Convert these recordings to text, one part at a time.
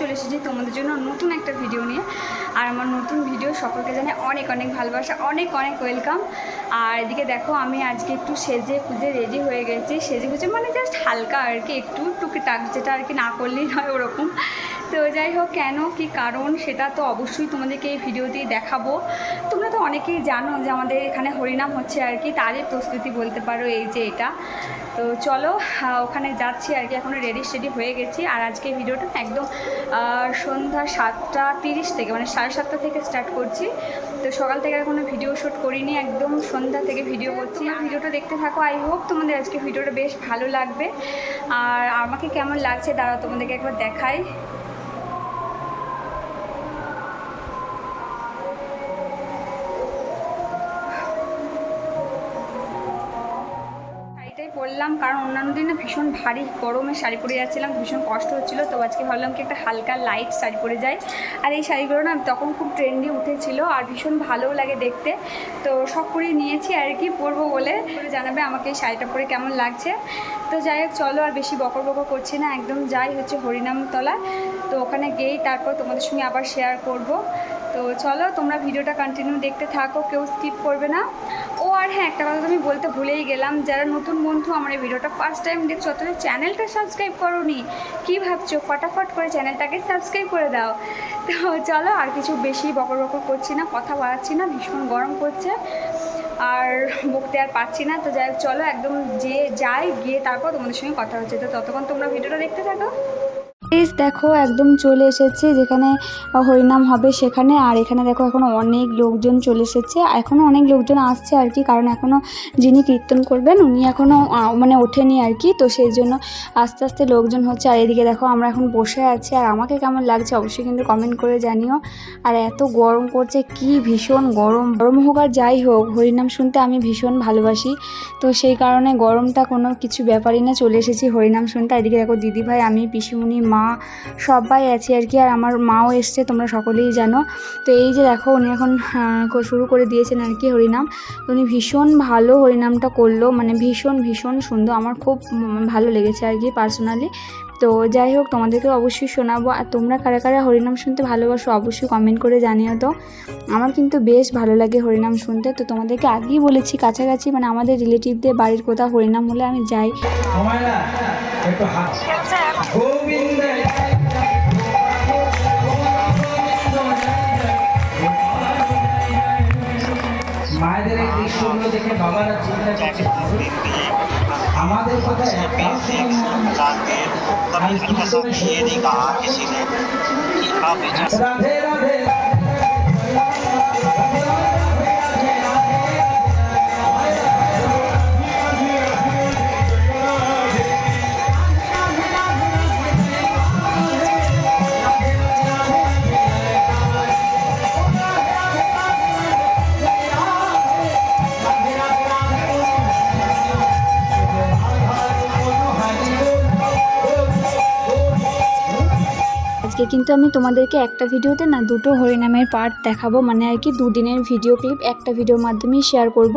চলে এসেছি তোমাদের জন্য নতুন একটা ভিডিও নিয়ে। আর আমার নতুন ভিডিও সকলকে জানে অনেক অনেক ভালোবাসা, অনেক অনেক ওয়েলকাম আর এদিকে দেখো, আমি আজকে একটু সেজে খুঁজে রেডি হয়ে গেছি। সেজে খুঁজে মানে জাস্ট হালকা আর কি, একটু টুকিটাক, যেটা আর কি না করলেই নয় ওরকম। তো যাই হোক, কেন, কি কারণ, সেটা তো অবশ্যই তোমাদেরকে এই ভিডিওতেই দেখাবো। তোমরা তো অনেকেই জানো যে আমাদের এখানে হরিনাম হচ্ছে আর কি, তারই প্রস্তুতি বলতে পারো এই যে এটা। তো চলো ওখানে যাচ্ছি আর কি এখনও রেডি স্টেডি হয়ে গেছি। আর আজকে ভিডিওটা একদম সন্ধ্যা সাতটা তিরিশ থেকে মানে সাড়ে সাতটা থেকে স্টার্ট করছি। তো সকাল থেকে আর কোনো ভিডিও শ্যুট করিনি, একদম সন্ধ্যা থেকে ভিডিও করছি। ভিডিওটা দেখতে থাকো আই হোপ তোমাদের আজকে ভিডিওটা বেশ ভালো লাগবে। আর আমাকে কেমন লাগছে, দাঁড়াও তোমাদেরকে একবার দেখাই। কারণ অন্যান্য দিনে ভীষণ ভারী গরমে শাড়ি পরে যাচ্ছিলাম, ভীষণ কষ্ট হচ্ছিল, তো আজকে ভাবলাম কি একটা হালকা লাইট শাড়ি পরে যাই। আর এই শাড়িগুলো না তখন খুব ট্রেন্ডি উঠেছিল আর ভীষণ ভালোও লাগে দেখতে, তো সব করে নিয়েছি আর কি পরবো বলে। জানাবে আমাকে এই শাড়িটা পরে কেমন লাগছে। তো যাই হোক, চলো আর বেশি বকর বকর করছি না, একদম যাই হচ্ছে হরিনামতলা। তো ওখানে গিয়েই তারপর তোমাদের সঙ্গে আবার শেয়ার করব। তো চলো তোমরা ভিডিওটা কন্টিনিউ দেখতে থাকো, কেউ স্কিপ করবে না। আর হ্যাঁ একটা কথা আমি বলতে ভুলেই গেলাম, যারা নতুন বন্ধু, আমার এই ভিডিওটা ফার্স্ট টাইম দেখছ অথচ চ্যানেলটা সাবস্ক্রাইব করোনি। কী ভাবছ? ফটাফট করে চ্যানেলটাকে সাবস্ক্রাইব করে দাও। তো চলো, আর কিছু বেশি বকর বকর করছি না, কথা বাড়াচ্ছি না, ভীষণ গরম করছে আর বকতে আর পাচ্ছি না। তো যাই চলো একদম যে যাই, গিয়ে তারপর তোমাদের সঙ্গে কথা হচ্ছে। তো ততক্ষণ তোমরা ভিডিওটা দেখতে থাকো। প্লিজ দেখো, একদম চলে এসেছে, যেখানে হরিনাম হবে সেখানে। আর এখানে দেখো এখনও অনেক লোকজন চলে এসেছে। এখনও অনেক লোকজন আসছে আর কি, কারণ এখনও যিনি কীর্তন করবেন, উনি এখনও মানে ওঠেনি আর কি। তো সেই জন্য আস্তে আস্তে লোকজন হচ্ছে। আর এদিকে দেখো, আমরা এখন বসে আছি। আর আমাকে কেমন লাগছে, অবশ্যই কিন্তু কমেন্ট করে জানিও। আর এত গরম করছে কি ভীষণ গরম। গরম হোক আর যাই হোক, হরিনাম শুনতে আমি ভীষণ ভালোবাসি। তো সেই কারণে গরমটা কোনো কিছু ব্যাপারই না, চলে এসেছি হরিনাম শুনতে। এদিকে দেখো, দিদিভাই, আমি, পিসিমণি মা সবাই আছি আর কি আর আমার মাও এসছে তোমরা সকলেই জানো। তো এই যে দেখো উনি এখন শুরু করে দিয়েছেন আর কি হরিনাম। তো উনি ভীষণ ভালো হরিনামটা করল মানে ভীষণ ভীষণ সুন্দর আমার খুব ভালো লেগেছে আর কি পার্সোনালি তো যাই হোক তোমাদেরকে অবশ্যই শোনাবো আর তোমরা কারা কারা হরিনাম শুনতে ভালোবাসো অবশ্যই কমেন্ট করে জানিও তো। আমার কিন্তু বেশ ভালো লাগে হরিনাম শুনতে তো তোমাদেরকে আগেই বলেছি কাছাকাছি মানে আমাদের রিলেটিভদের বাড়ির কোথাও হরিনাম হলে আমি যাই। একটু দেখে বাবারা চিন্তা করছে আমাদের কথা একটাও শোনেন না। খালি কীর্তনে শুধু রাধে রাধে কিন্তু আমি তোমাদেরকে একটা ভিডিওতে না দুটো হরিনামের পার্ট দেখাবো। মানে আর কি দুদিনের ভিডিও ক্লিপ একটা ভিডিওর মাধ্যমেই শেয়ার করব।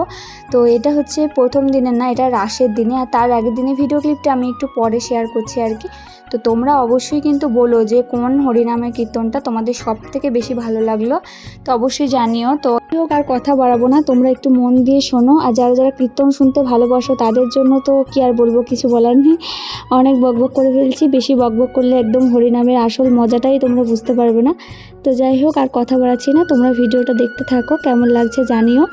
তো এটা হচ্ছে প্রথম দিনের না, এটা রাসের দিনে। আর তার আগের দিনের ভিডিও ক্লিপটা আমি একটু পরে শেয়ার করছি আর কি। তো তোমরা অবশ্যই কিন্তু বলো যে কোন হরিনামের কীর্তনটা তোমাদের সব থেকে বেশি ভালো লাগল। তো অবশ্যই জানিও। তো হোক, আর কথা বাড়াবো না, তোমরা একটু মন দিয়ে শোনো। আর যারা যারা কীর্তন শুনতে ভালোবাসো, তাদের জন্য তো কি আর বলব, কিছু বলার নেই। অনেক বকবক করে ফেলছি, বেশি বকবক করলে একদম হরিনামের আসল মজাটাই তোমরা বুঝতে পারবে না। তো যাই হোক, আর কথা বাড়াচ্ছি না। তোমরা ভিডিওটা দেখতে থাকো, কেমন লাগছে জানিও।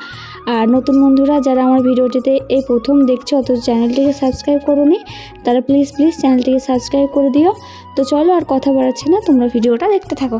আর নতুন বন্ধুরা, যারা আমার ভিডিওটিতে এই প্রথম দেখছ, অথচ চ্যানেলটিকে সাবস্ক্রাইব করোনি, তারা প্লিজ প্লিজ চ্যানেলটিকে সাবস্ক্রাইব করে দিও। তো চলো, আর কথা বাড়াচ্ছি না, তোমরা ভিডিওটা দেখতে থাকো।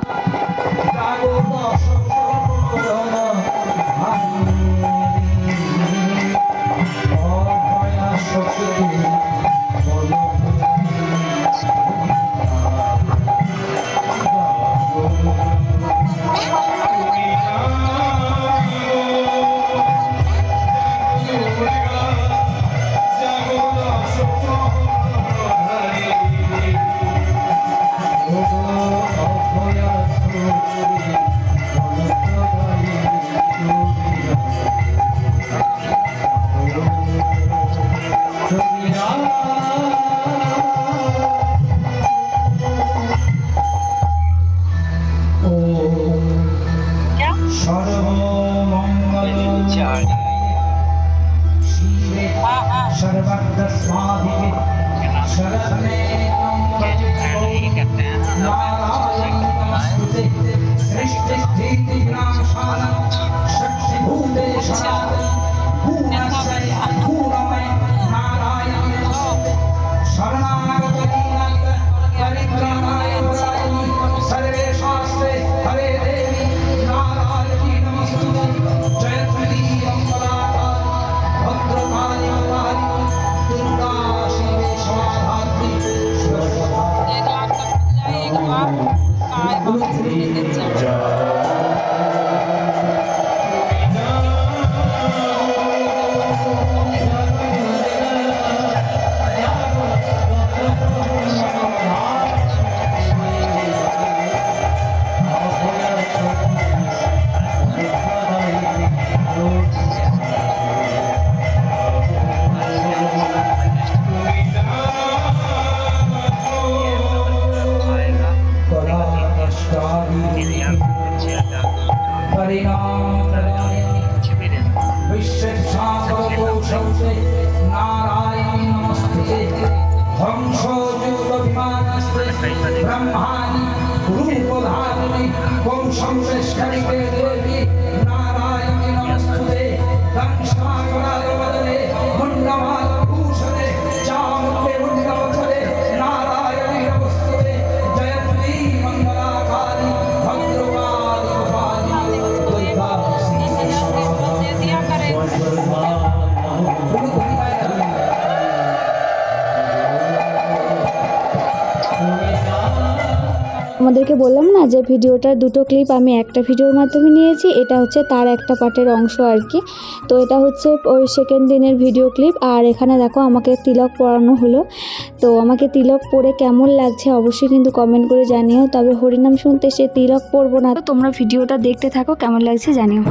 সৃষ্টি স্থিতি ব্রহ্মাদি রূপধারিণী কোন সংশ্লেষকারী আমাদেরকে বললাম না যে ভিডিওটার দুটো ক্লিপ আমি একটা ভিডিওর মাধ্যমে নিয়েছি, এটা হচ্ছে তার একটা পার্টের অংশ আর কি। তো এটা হচ্ছে ওই সেকেন্ড দিনের ভিডিও ক্লিপ আর এখানে দেখো আমাকে তিলক পরানো হলো। তো আমাকে তিলক পরে কেমন লাগছে অবশ্যই কিন্তু কমেন্ট করে জানিও, তবে হরিনাম শুনতে সে তিলক পরবো না। তোমরা ভিডিওটা দেখতে থাকো, কেমন লাগছে জানিও।